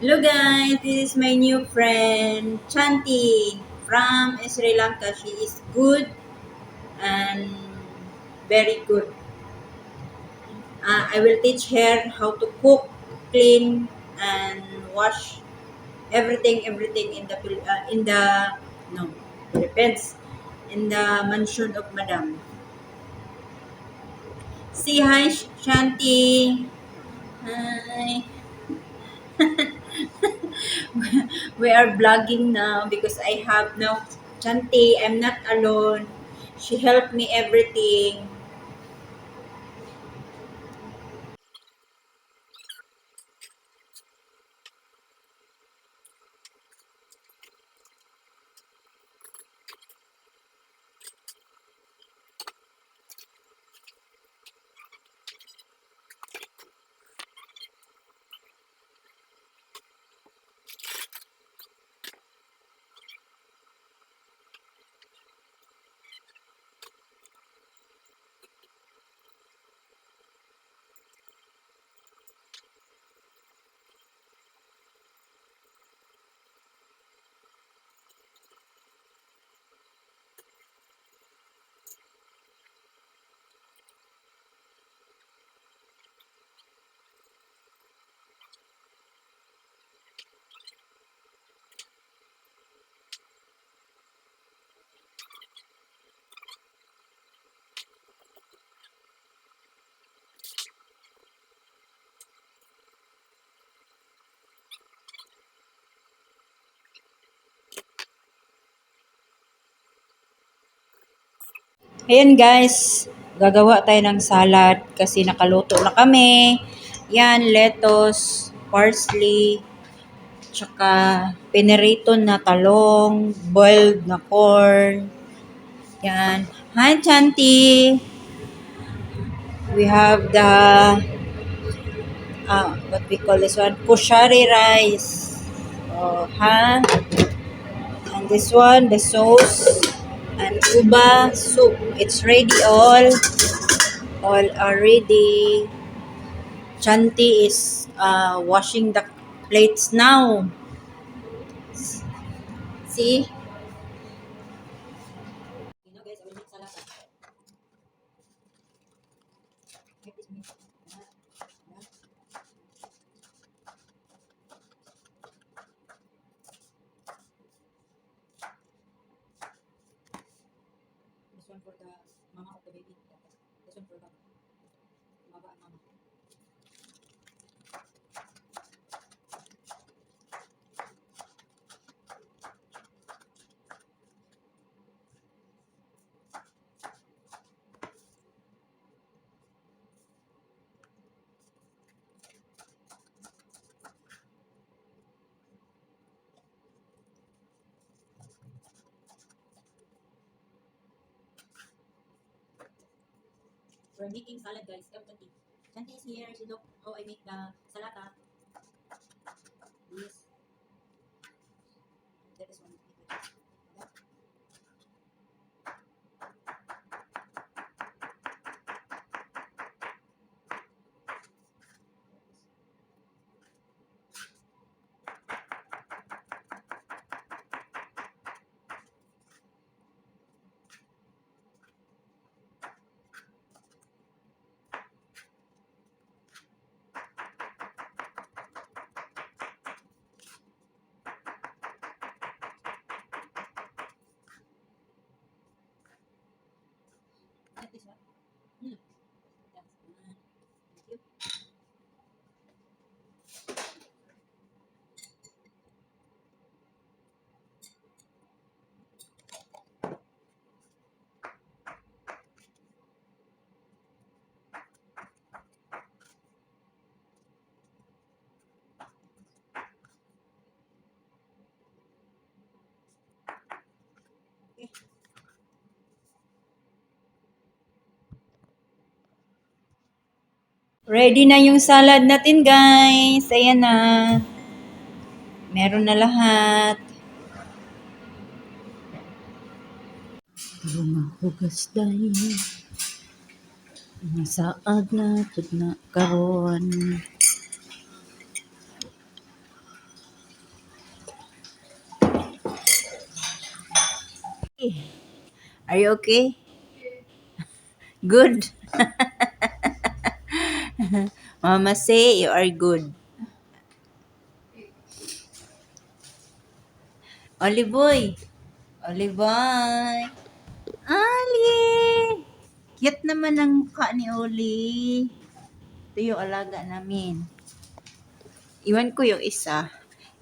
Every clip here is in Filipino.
Hello guys, this is my new friend Chanti from Sri Lanka. She is good and very good. Uh, I will teach her how to cook, clean, and wash everything, everything in the uh, in the no Philippines in the mansion of Madam. Say hi, Sh- Shanti. Hi. we are vlogging now because I have now Chanti. I'm not alone. She helped me everything. Ayan guys, gagawa tayo ng salad kasi nakaluto na kami. Yan, lettuce, parsley, tsaka pinirito na talong, boiled na corn. Yan. Hi, Chanti! We have the, uh, what we call this one, kushari rice. Oh, ha? And this one, the sauce, uba soup. It's ready all. All are ready. Chanti is uh, washing the plates now. See? For the mama of the baby. This one for the We're making salad, guys. Come, Chanti. Is here. She look how I make the salata. Yes. Ready na yung salad natin, guys. Ayan na. Meron na lahat. Hugas dahil masaag na tud na karon. Are you okay? Good. Mama say you are good. Oli boy. Oli boy. Ali. Cute naman ang mukha ni Oli. Ito yung alaga namin. Iwan ko yung isa.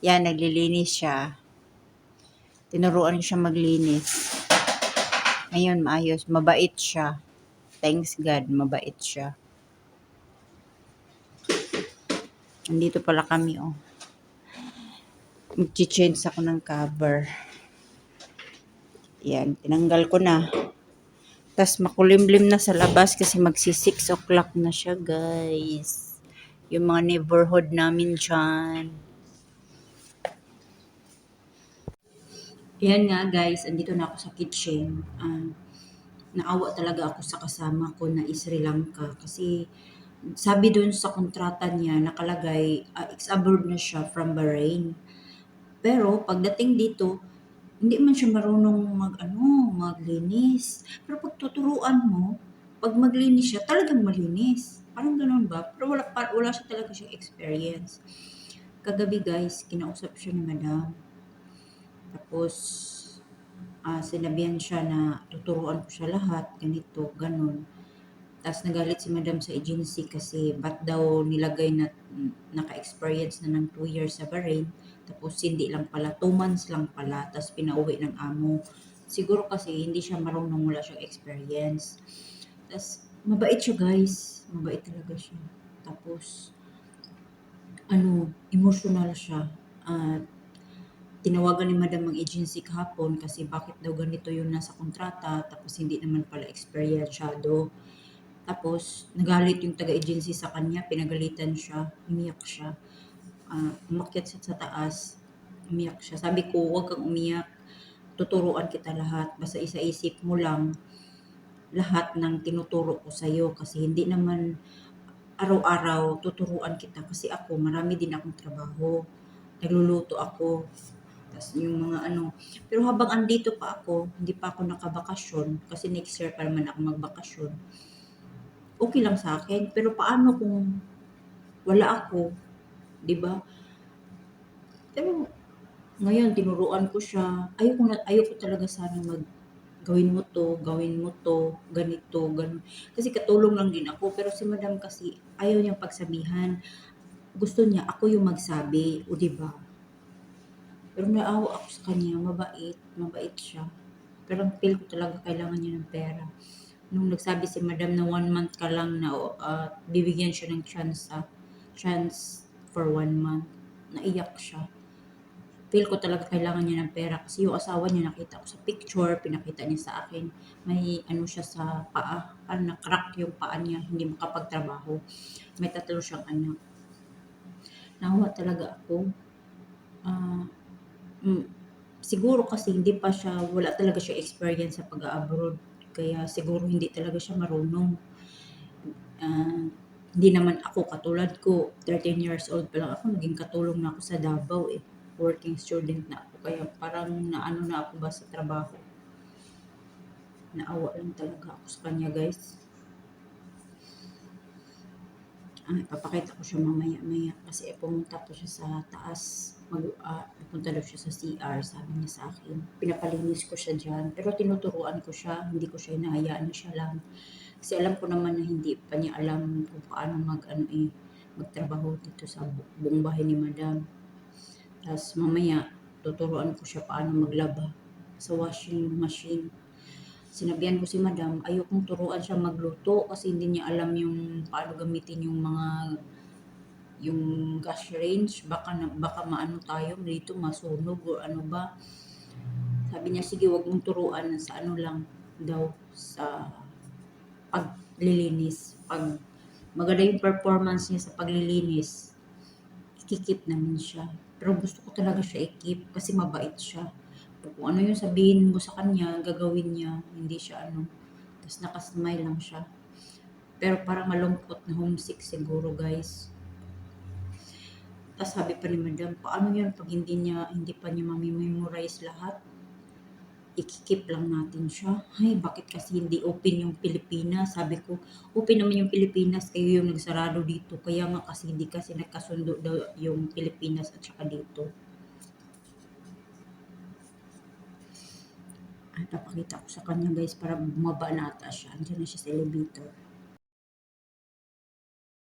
Yan, naglilinis siya. Tinuruan siya maglinis. Ngayon, maayos. Mabait siya. Thanks God, mabait siya. Andito pala kami, oh. Mag-change ako ng cover. Yan, tinanggal ko na. Tapos makulimlim na sa labas kasi magsi 6 o'clock na siya, guys. Yung mga neighborhood namin dyan. Yan nga, guys. Andito na ako sa kitchen. Ah, naawa talaga ako sa kasama ko na is Sri Lanka kasi sabi doon sa kontrata niya nakalagay uh, ex-abroad na siya from Bahrain. Pero pagdating dito, hindi man siya marunong mag ano, maglinis. Pero pag tuturuan mo, pag maglinis siya, talagang malinis. Parang ganun ba? Pero wala, pa, wala siya talaga siyang experience. Kagabi guys, kinausap siya ni madam. Tapos, ah sinabihan siya na tuturuan ko siya lahat, ganito, ganun. Tapos nagalit si madam sa agency kasi ba't daw nilagay na naka-experience na ng 2 years sa Bahrain. Tapos hindi lang pala, 2 months lang pala. Tapos pinauwi ng amo. Siguro kasi hindi siya marunong wala siyang experience. Tapos mabait siya guys. Mabait talaga siya. Tapos ano, emotional siya. At tinawagan ni madam ang agency kahapon kasi bakit daw ganito yung nasa kontrata tapos hindi naman pala experienceado. Tapos, nagalit yung taga-agency sa kanya, pinagalitan siya, umiyak siya. Uh, umakyat siya sa taas, umiyak siya. Sabi ko, huwag kang umiyak, tuturuan kita lahat. Basta isa-isip mo lang lahat ng tinuturo ko sa'yo kasi hindi naman araw-araw tuturuan kita kasi ako, marami din akong trabaho. Nagluluto ako. Tapos yung mga ano. Pero habang andito pa ako, hindi pa ako nakabakasyon kasi next year pa naman ako magbakasyon okay lang sa akin. Pero paano kung wala ako, 'di ba? Pero ngayon tinuruan ko siya. Ayoko na ayoko talaga sana mag gawin mo to, gawin mo to, ganito, ganun. Kasi katulong lang din ako. Pero si madam kasi ayaw niyang pagsabihan. Gusto niya ako yung magsabi, o di ba? Pero naawa ako sa kanya, mabait, mabait siya. Pero ang feel ko talaga kailangan niya ng pera. Nung nagsabi si madam na one month ka lang na uh, bibigyan siya ng chance uh, chance for one month naiyak siya. Feel ko talaga kailangan niya ng pera kasi yung asawa niya nakita ko sa picture pinakita niya sa akin. May ano siya sa paa parang na-crack yung paa niya hindi makapagtrabaho. May tatlo siyang anak. Nawa talaga ako. Uh, mm, siguro kasi hindi pa siya wala talaga siya experience sa pag-abroad kaya siguro hindi talaga siya marunong. Uh, hindi naman ako katulad ko, 13 years old pa lang ako, naging katulong na ako sa Davao eh. Working student na ako. Kaya parang naano na ako ba sa trabaho. Naawa lang talaga ako sa kanya guys. Ah, papakita ko siya mamaya-maya kasi pumunta po siya sa taas mag, uh, pupunta daw siya sa CR, sabi niya sa akin. Pinapalinis ko siya dyan. Pero tinuturuan ko siya, hindi ko siya inahayaan na siya lang. Kasi alam ko naman na hindi pa niya alam kung paano mag, ano, eh, magtrabaho dito sa bu- buong bahay ni madam. Tapos mamaya, tuturuan ko siya paano maglaba sa washing machine. Sinabihan ko si madam, ayokong turuan siya magluto kasi hindi niya alam yung paano gamitin yung mga yung gas range, baka, na, baka maano tayo dito, masunog o ano ba. Sabi niya, sige, wag mong turuan sa ano lang daw, sa paglilinis. Pag maganda yung performance niya sa paglilinis, ikikip namin siya. Pero gusto ko talaga siya ikip kasi mabait siya. Kung ano yung sabihin mo sa kanya, gagawin niya, hindi siya ano. Tapos nakasmile lang siya. Pero parang malungkot na homesick siguro guys. Tapos sabi pa ni madam, paano yun pag hindi, niya, hindi pa niya mamimemorize lahat? ikikip lang natin siya. Ay, bakit kasi hindi open yung Pilipinas? Sabi ko, open naman yung Pilipinas, kayo yung nagsarado dito. Kaya nga kasi hindi kasi nagkasundo daw yung Pilipinas at saka dito. Ay, papakita ko sa kanya guys para bumaba na ata siya. Andiyan na siya sa elevator.